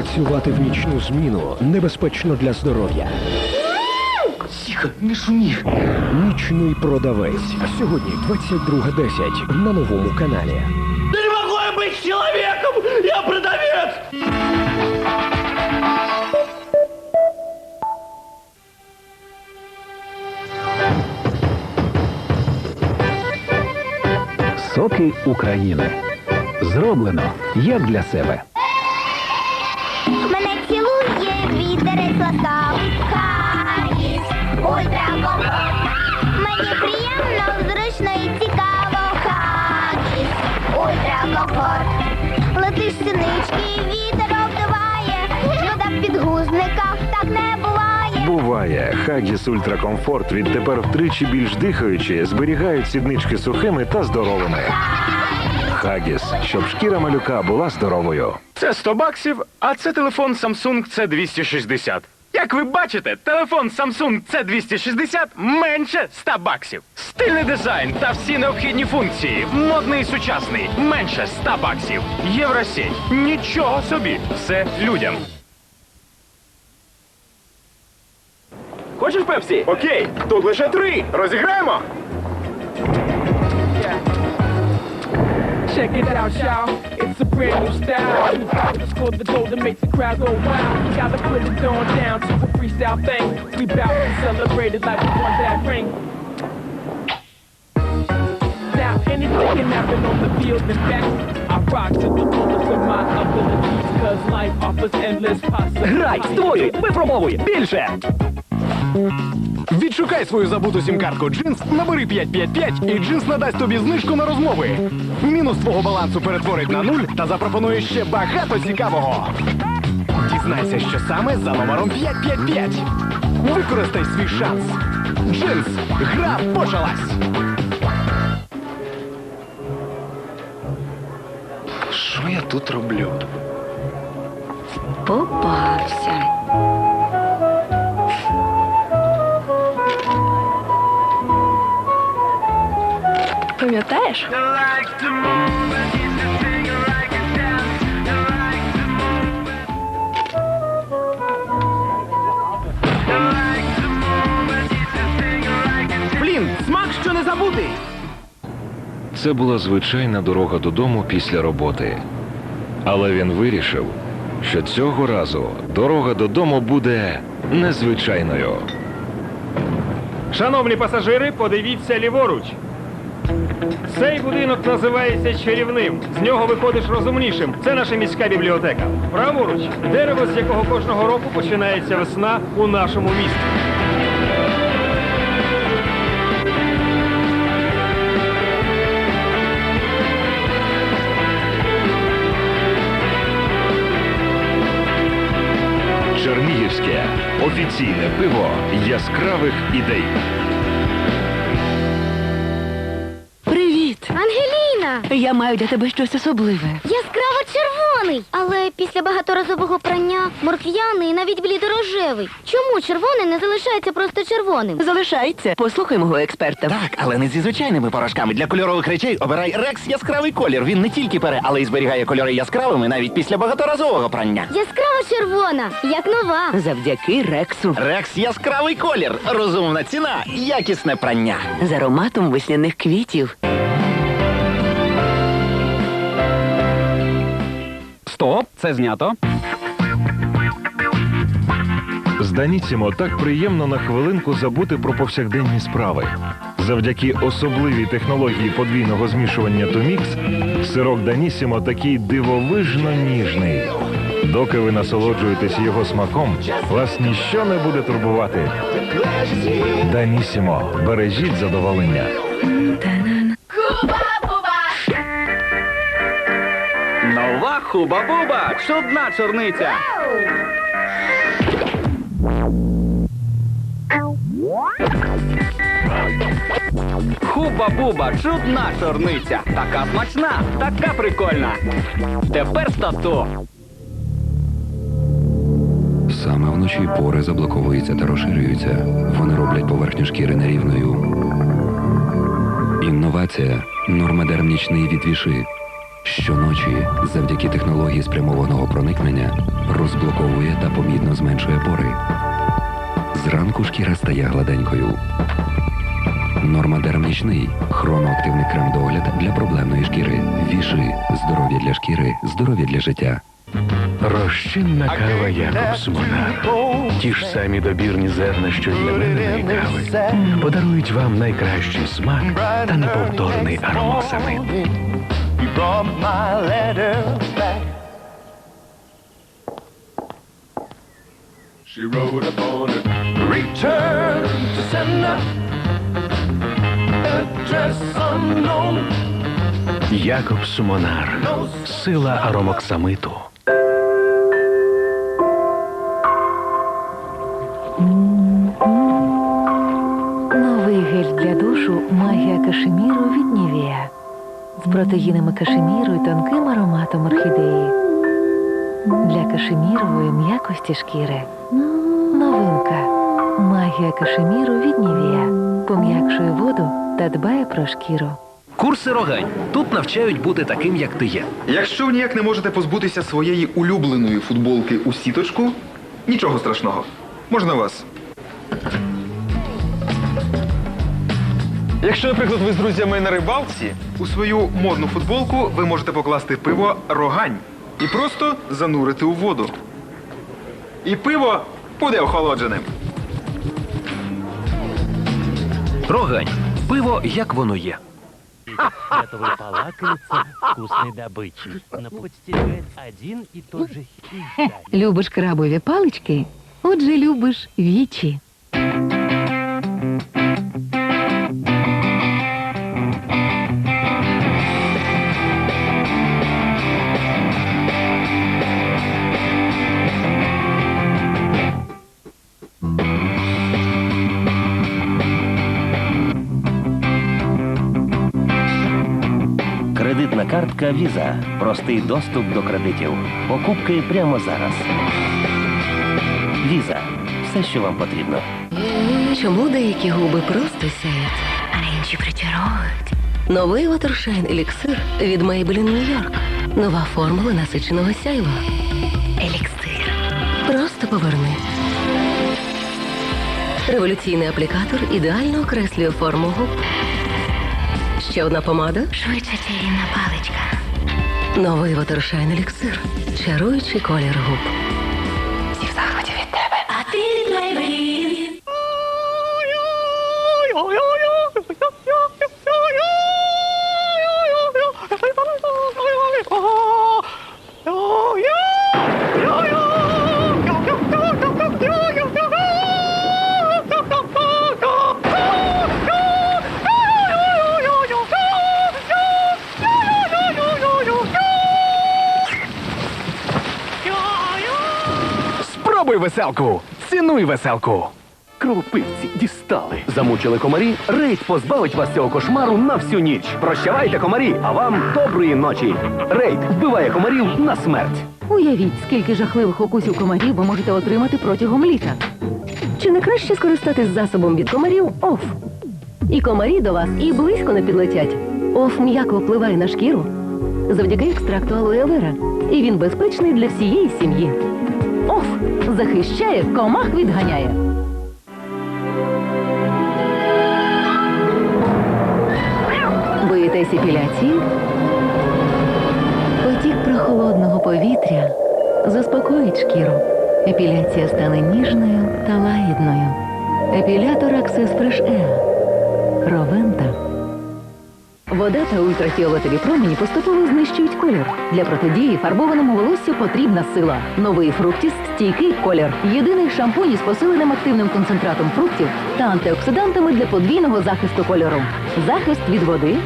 Працювати в нічну зміну небезпечно для здоров'я. Тихо, не шумі. Нічний продавець. Сьогодні 22.10 на новому каналі. Не могу я быть человеком! Я продавец! Соки України. Зроблено як для себе. Мене цілує вітерець ласкавий Харіс, ультракомфорт. Мені приємно, зручно і цікаво Харіс, ультракомфорт. Летиш синички, вітер обдуває, Люда в підгузниках так не буває. Буває, Хагіс Ультракомфорт відтепер втричі більш дихаючі, зберігають сіднички сухими та здоровими. Хагіс, щоб шкіра малюка була здоровою. Це 100 баксів, а це телефон Samsung C260. Як ви бачите, телефон Samsung C260 менше 100 баксів. Стильний дизайн та всі необхідні функції. Модний і сучасний. Менше 100 баксів. Євросеть. Нічого собі. Все людям. Хочеш пепсі? Окей, тут лише три. Розіграємо. Check it out, y'all. It's a brand new style. It's called the dough that makes the crowd go wild. Gotta put it on down to a freestyle thing. We bout to celebrate it like we won that ring. Now anything can happen on the field and back. I rock to the fullest of my abilities, cause life offers endless possibilities. Грай, створюй, випробовуй більше. Відшукай свою забуту сім-картку джинс, набери 555 і джинс надасть тобі знижку на розмови. Мінус твого балансу перетворить на нуль та запропонує ще багато цікавого. Дізнайся, що саме за номером 555. Використай свій шанс. Джинс. Гра почалась. Що я тут роблю? Попався. Пам'ятаєш? Блін, смак, що не забутий. Це була звичайна дорога додому після роботи. Але він вирішив, що цього разу дорога додому буде незвичайною. Шановні пасажири, подивіться ліворуч. Цей будинок називається чарівним. З нього виходиш розумнішим. Це наша міська бібліотека. Праворуч дерево, з якого кожного року починається весна у нашому місті. Чернігівське офіційне пиво яскравих ідей. Я маю для тебе щось особливе. Яскраво червоний! Але після багаторазового прання моркв'яний і навіть блідорожевий. Чому червоний не залишається просто червоним? Залишається. Послухай мого експерта. Так, але не зі звичайними порошками. Для кольорових речей обирай Рекс яскравий колір. Він не тільки пере, але й зберігає кольори яскравими навіть після багаторазового прання. Яскраво червона, як нова. Завдяки Рексу. Рекс яскравий колір. Розумна ціна, якісне прання. З ароматом весняних квітів. Стоп, це знято. З Даніцімо так приємно на хвилинку забути про повсякденні справи. Завдяки особливій технології подвійного змішування Томікс, сирок Данісімо такий дивовижно ніжний. Доки ви насолоджуєтесь його смаком, вас ніщо не буде турбувати. Данісімо, бережіть задоволення. Хуба-буба. Чудна чорниця. Хуба-буба, чудна чорниця. Така смачна, така прикольна. Тепер стату. Саме вночі пори заблоковуються та розширюються. Вони роблять поверхню шкіри нерівною. Інновація нормодерм нічний відвіши. Щоночі, завдяки технології спрямованого проникнення, розблоковує та помітно зменшує пори. Зранку шкіра стає гладенькою. Нормадерм нічний хроноактивний крем-догляд для проблемної шкіри. Віши здоров'я для шкіри, здоров'я для життя. Розчинна кава Якобс Монарх. Ті ж самі добірні зерна, що й для мене кави, подарують вам найкращий смак та неповторний аромат самит. She wrote upon it. Return to sender. Address unknown. Якобс Монарх. Сила аромоксамиту. Новий гель для душу магія кашеміру від Нівея. З протеїнами кашеміру і тонким ароматом орхідеї. Для кашемірової м'якості шкіри. Новинка. Магія кашеміру від Нівея. Пом'якшує воду та дбає про шкіру. Курси рогань. Тут навчають бути таким, як ти є. Якщо ви ніяк не можете позбутися своєї улюбленої футболки у сіточку, нічого страшного. Можна вас. Якщо, наприклад, ви з друзями на рибалці, у свою модну футболку ви можете покласти пиво рогань і просто занурити у воду. І пиво буде охолодженим. Рогань. Пиво, як воно є. Это вы полакомиться вкусной добычей. Но подстерегает один и тот же хищник. Любиш крабові палички? Отже, любиш вічі. Віза. Простий доступ до кредитів. Покупки прямо зараз. Віза. Все, що вам потрібно. Чому деякі губи просто сяють, а інші причаровують? Новий Watershine еліксир від Maybelline New York. Нова формула насиченого сяйва. Еліксир. Просто поверни. Революційний аплікатор ідеально окреслює форму губ. Ще одна помада. Швидше чарівна паличка. Новий Watershine еліксир. Чаруючий колір губ. Спробуй веселку! Цінуй веселку! Кропивці дістали. Замучили комарі. Рейд позбавить вас цього кошмару на всю ніч. Прощавайте, комарі, а вам доброї ночі. Рейд вбиває комарів на смерть. Уявіть, скільки жахливих укусів комарів ви можете отримати протягом літа. Чи не краще скористатись засобом від комарів ОФ? І комарі до вас і близько не підлетять. ОФ м'яко впливає на шкіру завдяки екстракту алоє вера. І він безпечний для всієї сім'ї. ОФ захищає, комах відганяє. Боїтесь епіляції? Потік прохолодного повітря заспокоїть шкіру. Епіляція стане ніжною та лагідною. Епілятор Access Fresh Air. Ровента. Вода та ультрафіолетові промені поступово знищують колір. Для протидії фарбованому волоссю потрібна сила. Новий фруктіс стійкий колір. Єдиний шампунь із посиленим активним концентратом фруктів та антиоксидантами для подвійного захисту кольору. Захист від води,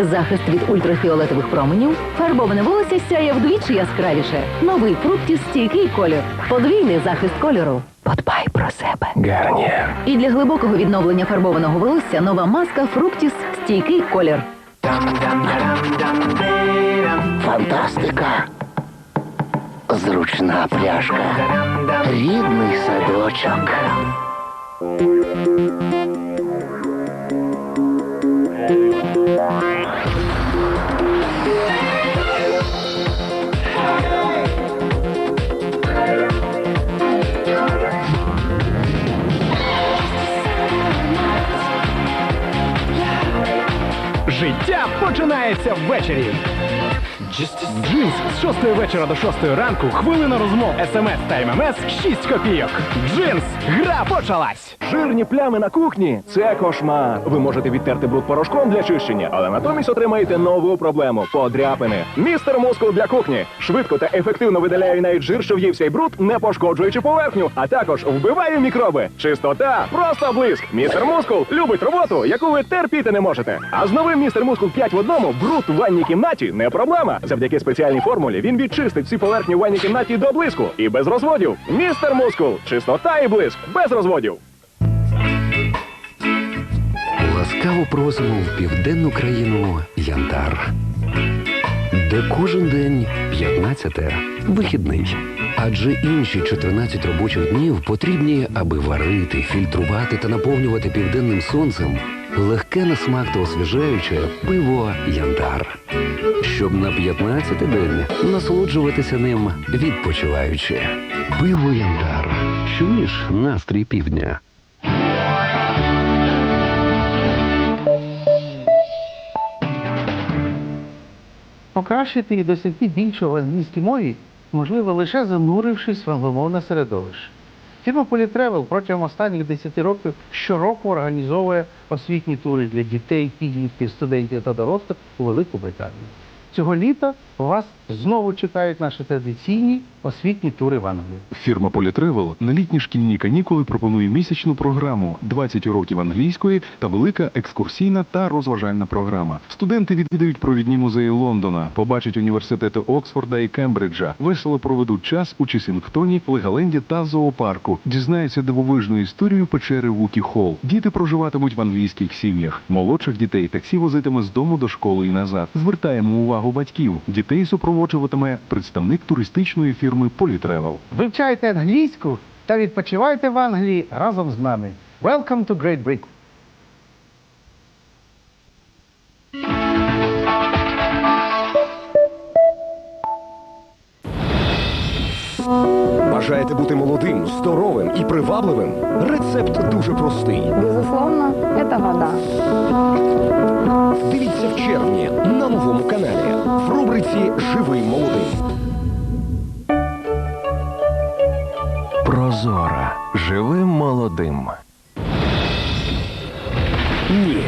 захист від ультрафіолетових променів. Фарбоване волосся сяє вдвічі яскравіше. Новий фруктіс стійкий колір. Подвійний захист кольору. Подбай про себе. Гарнір. І для глибокого відновлення фарбованого волосся нова маска Фруктіс стійкий колір. Фантастика. Зручна пляшка. Рідний садочок. Життя починається ввечері. Джинс з 6 вечора до 6 ранку, хвилина розмов, смс та ММС 6 копійок. Джинс, гра почалась! Жирні плями на кухні це кошмар. Ви можете відтерти бруд порошком для чищення, але натомість отримаєте нову проблему подряпини. Містер мускул для кухні швидко та ефективно видаляє навіть жир, що в'ївся й бруд, не пошкоджуючи поверхню, а також вбиває мікроби. Чистота, просто блиск. Містер мускул любить роботу, яку ви терпіти не можете. А з новим містер мускул 5 в одному бруд у ванній кімнаті не проблема. Завдяки спеціальній формулі він відчистить всі поверхні в ванній кімнаті до блиску і без розводів. Містер мускул, чистота і блиск без розводів. Ласкаво просимо в південну країну Янтар, де кожен день 15 вихідний. Адже інші 14 робочих днів потрібні, аби варити, фільтрувати та наповнювати південним сонцем легке на смак та освіжаюче пиво Янтар. Щоб на 15 день насолоджуватися ним відпочиваючи. Пиво Янтар. Чуєш настрій півдня? Покращити і досягти більшого англійській мові можливо лише занурившись в англомовне середовище. Фірма Політревел протягом останніх 10 років щороку організовує освітні тури для дітей, підлітків, студентів та дорослих у Велику Британію. Цього літа вас знову чекають наші традиційні освітні тури в Англію. Фірма Політревел на літні шкільні канікули пропонує місячну програму 20 уроків англійської та велика екскурсійна та розважальна програма. Студенти відвідають провідні музеї Лондона, побачать університети Оксфорда і Кембриджа, весело проведуть час у Чесінгтоні, Легаленді та зоопарку. Дізнаються дивовижну історію печери Вукі Холл. Діти проживатимуть в англійських сім'ях. Молодших дітей таксі возитиме з дому до школи і назад. Звертаємо увагу батьків. Дітей супроводжуватиме представник туристичної фірми Політревел. Вивчайте англійську та відпочивайте в Англії разом з нами. Welcome to Great Britain! Бажаєте бути молодим, здоровим і привабливим? Рецепт дуже простий. Безусловно, это вода. Дивіться в червні на новому каналі в рубриці Живий молодим. Прозора. Живим молодим. Ні,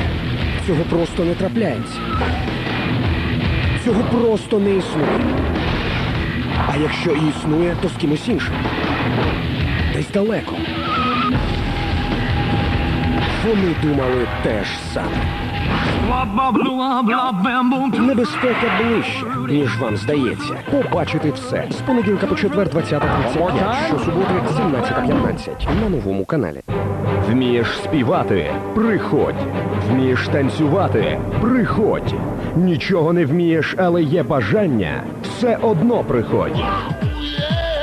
цього просто не трапляється. Цього просто не існує. А якщо і існує, то з кимось іншим. Десь далеко. Вони думали те ж саме. Небезпека ближче, ніж вам здається. Побачити все з понеділка по четвер 20.35, щосуботи 17.15 на новому каналі. Вмієш співати? Приходь. Вмієш танцювати? Приходь. Нічого не вмієш, але є бажання. Все одно приходь.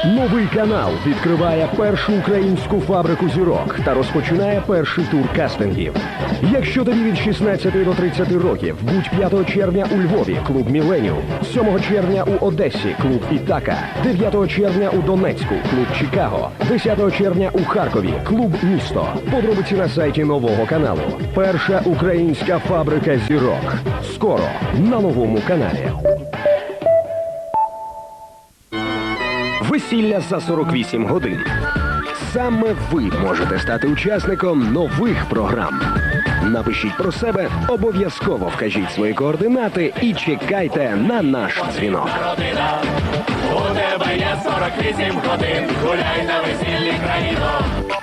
Новий канал відкриває першу українську фабрику зірок та розпочинає перший тур кастингів. Якщо тобі від 16 до 30 років, будь 5 червня у Львові, клуб Міленіум, 7 червня у Одесі, клуб Ітака, 9 червня у Донецьку, клуб Чикаго, 10 червня у Харкові, клуб Місто. Подробиці на сайті нового каналу. Перша українська фабрика зірок. Скоро на новому каналі. Весілля за 48 годин. Саме ви можете стати учасником нових програм. Напишіть про себе, обов'язково вкажіть свої координати і чекайте на наш дзвінок. У тебе є 48 годин, гуляй на весіллі країно.